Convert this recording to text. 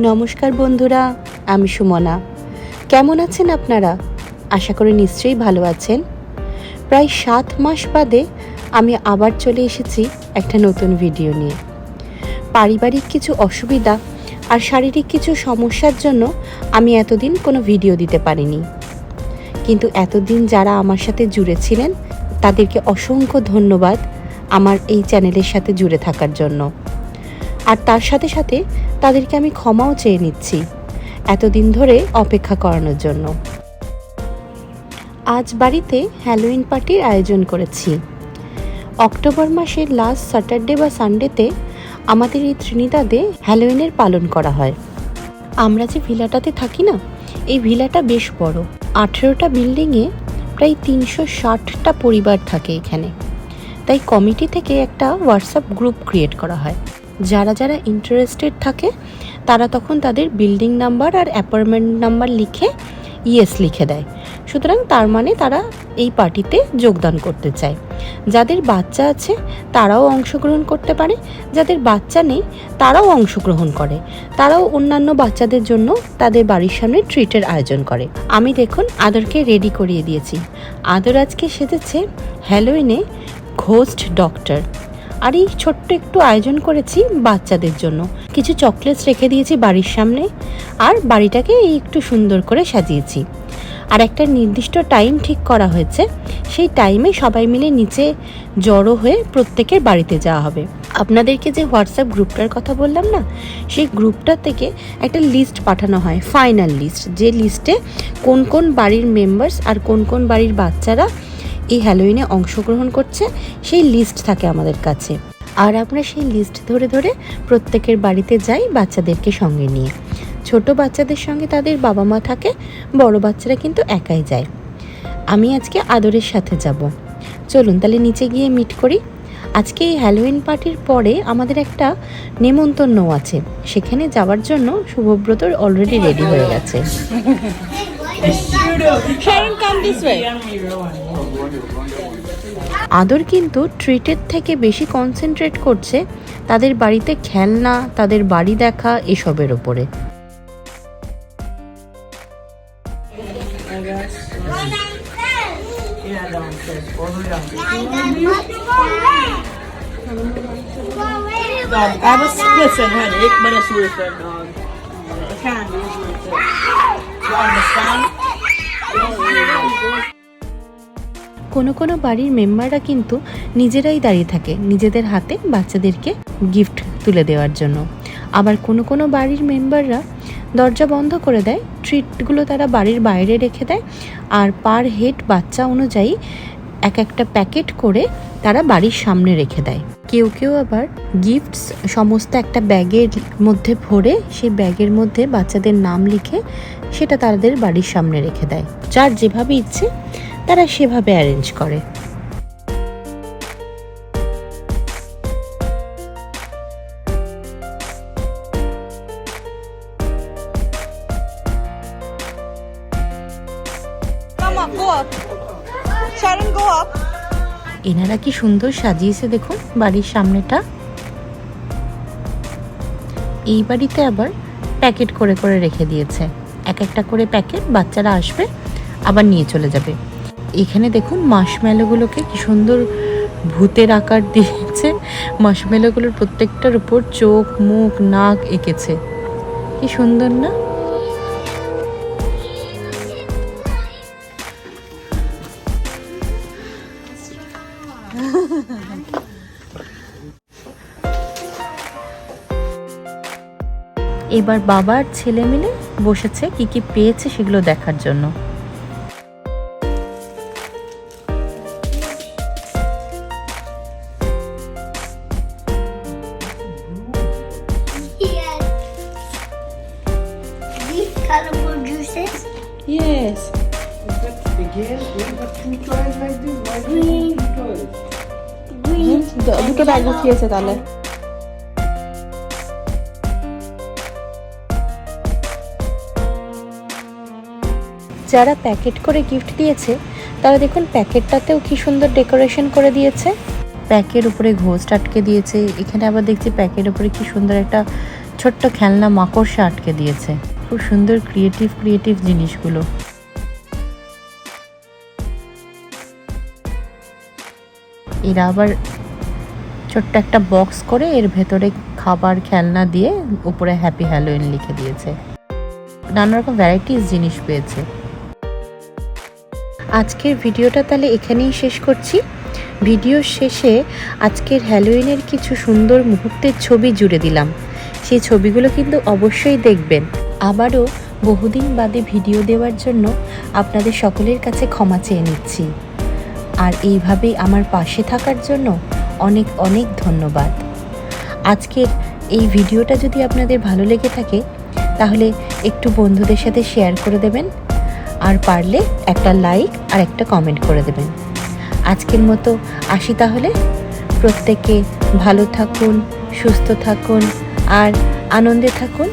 নমস্কার বন্ধুরা, আমি সুমনা। কেমন আছেন আপনারা? আশা করি নিশ্চয়ই ভালো আছেন। প্রায় সাত মাস বাদে আমি আবার চলে এসেছি একটা নতুন ভিডিও নিয়ে। পারিবারিক কিছু অসুবিধা আর শারীরিক কিছু সমস্যার জন্য আমি এতদিন কোনো ভিডিও দিতে পারিনি। কিন্তু এতদিন যারা আমার সাথে জুড়ে ছিলেন, তাদেরকে অসংখ্য ধন্যবাদ আমার এই চ্যানেলের সাথে জুড়ে থাকার জন্য। আর তার সাথে সাথে তাদেরকে আমি ক্ষমাও চেয়ে নিচ্ছি এতদিন ধরে অপেক্ষা করানোর জন্য। আজ বাড়িতে হ্যালোইন পার্টির আয়োজন করেছি। অক্টোবর মাসের লাস্ট স্যাটারডে বা সানডেতে আমাদের এই ত্রিনিদাদে হ্যালোইনের পালন করা হয়। আমরা যে ভিলাটাতে থাকি না, এই ভিলাটা বেশ বড়। আঠেরোটা বিল্ডিংয়ে প্রায় তিনশো ষাটটা পরিবার থাকে এখানে। তাই কমিটি থেকে একটা হোয়াটসঅ্যাপ গ্রুপ ক্রিয়েট করা হয়। যারা যারা ইন্টারেস্টেড থাকে, তারা তখন তাদের বিল্ডিং নাম্বার আর অ্যাপার্টমেন্ট নাম্বার লিখে ইয়েস লিখে দেয়। সুতরাং তার মানে তারা এই পার্টিতে যোগদান করতে চায়। যাদের বাচ্চা আছে, তারাও অংশগ্রহণ করতে পারে। যাদের বাচ্চা নেই, তারাও অংশগ্রহণ করে। তারাও অন্যান্য বাচ্চাদের জন্য তাদের বাড়ির সামনে ট্রিটের আয়োজন করে। আমি দেখুন আদরকে রেডি করিয়ে দিয়েছি। আদর আজকে সেজেছে হ্যালোইনে ঘোস্ট ডক্টর আর এই ছোট্ট একটু আয়োজন করেছি বাচ্চাদের জন্য। কিছু চকলেটস রেখে দিয়েছি বাড়ির সামনে আর বাড়িটাকে এই একটু সুন্দর করে সাজিয়েছি। আর একটা নির্দিষ্ট টাইম ঠিক করা হয়েছে, সেই টাইমে সবাই মিলে নিচে জড়ো হয়ে প্রত্যেকের বাড়িতে যাওয়া হবে। আপনাদেরকে যে হোয়াটসঅ্যাপ গ্রুপটার কথা বললাম না, সেই গ্রুপটা থেকে একটা লিস্ট পাঠানো হয়, ফাইনাল লিস্ট, যে লিস্টে কোন কোন বাড়ির মেম্বার্স আর কোন কোন বাড়ির বাচ্চারা এই হ্যালোইনে অংশগ্রহণ করছে, সেই লিস্ট থাকে আমাদের কাছে। আর আমরা সেই লিস্ট ধরে ধরে প্রত্যেকের বাড়িতে যাই বাচ্চাদেরকে সঙ্গে নিয়ে। ছোট বাচ্চাদের সঙ্গে তাদের বাবা মা থাকে, বড় বাচ্চারা কিন্তু একাই যায়। আমি আজকে আদরের সাথে যাব। চলুন তাহলে নিচে গিয়ে মিট করি। আজকে এই হ্যালোইন পার্টির পরে আমাদের একটা নেমন্তন্ন আছে। সেখানে যাওয়ার জন্য শুভব্রতর অলরেডি রেডি হয়ে গেছে। Sharon, come this way. আদর কিন্তু ট্রিটের থেকে বেশি কনসেন্ট্রেট করছে তাদের বাড়িতে খেলনা তাদের বাড়ি দেখা এসবের ওপরে. I was listen, honey. Ik ben een soerfer, dog. কোনো কোনো বাড়ির মেম্বাররা কিন্তু নিজেরাই দাঁড়িয়ে থাকে নিজেদের হাতে বাচ্চাদেরকে গিফট তুলে দেওয়ার জন্য। আবার কোনো কোনো বাড়ির মেম্বাররা দরজা বন্ধ করে দেয় ট্রিটগুলো তারা বাড়ির বাইরে রেখে দেয়, আর পার হেড বাচ্চা অনুযায়ী এক একটা প্যাকেট করে তারা বাড়ির সামনে রেখে দেয়। কেউ কেউ আবার গিফটস সমস্ত একটা ব্যাগের মধ্যে ভরে সেই ব্যাগের মধ্যে বাচ্চাদের নাম লিখে সেটা তাদের বাড়ির সামনে রেখে দেয়। যার যেভাবে ইচ্ছে তারা সেভাবে অ্যারেঞ্জ করে। Up. এনারা কি সুন্দর সাজিয়েছে দেখুন বাড়ির সামনেটা। এই বাড়িতে আবার প্যাকেট করে করে রেখে দিয়েছে। এক একটা করে প্যাকেট বাচ্চারা আসবে, আবার নিয়ে চলে যাবে। এখানে দেখুন মাসমেলোগুলোকে কি সুন্দর ভূতের আকার দিয়েছে। মাসমেলোগুলোর প্রত্যেকটার উপর চোখ, মুখ, নাক এঁকেছে। কি সুন্দর না? এবার বাবার ছেলে মিলে বসেছে কি কি পেয়েছে সেগুলো দেখার জন্য। Again, we got two toys like this. Why do Green. have two toys? Green. দুটো ব্যাগ উঠিয়েছে তাহলে যারা প্যাকেট করে গিফট দিয়েছে তারা দেখুন প্যাকেটটাতেও কি সুন্দর ডেকোরেশন করে দিয়েছে প্যাকের উপরে ঘোষ আটকে দিয়েছে এখানে আবার দেখছি প্যাকের উপরে কি সুন্দর একটা ছোট্ট খেলনা মাকড়সা আটকে দিয়েছে খুব সুন্দর ক্রিয়েটিভ ক্রিয়েটিভ জিনিসগুলো এরা আবার ছোট্ট একটা বক্স করে এর ভেতরে খাবার, খেলনা দিয়ে উপরে হ্যাপি হ্যালোইন লিখে দিয়েছে। নানা রকম ভ্যারাইটিস জিনিস পেয়েছে। আজকের ভিডিওটা তাহলে এখানেই শেষ করছি। ভিডিওর শেষে আজকের হ্যালোইনের কিছু সুন্দর মুহূর্তের ছবি জুড়ে দিলাম। সেই ছবিগুলো কিন্তু অবশ্যই দেখবেন। আবারও বহুদিন বাদে ভিডিও দেওয়ার জন্য আপনাদের সকলের কাছে ক্ষমা চেয়ে নিচ্ছি। আর এইভাবেই আমার পাশে থাকার জন্য অনেক অনেক ধন্যবাদ। আজকের এই ভিডিওটা যদি আপনাদের ভালো লেগে থাকে, তাহলে একটু বন্ধুদের সাথে শেয়ার করে দেবেন আর পারলে একটা লাইক আর একটা কমেন্ট করে দেবেন। আজকের মতো আসি তাহলে। প্রত্যেকে ভালো থাকুন, সুস্থ থাকুন আর আনন্দে থাকুন।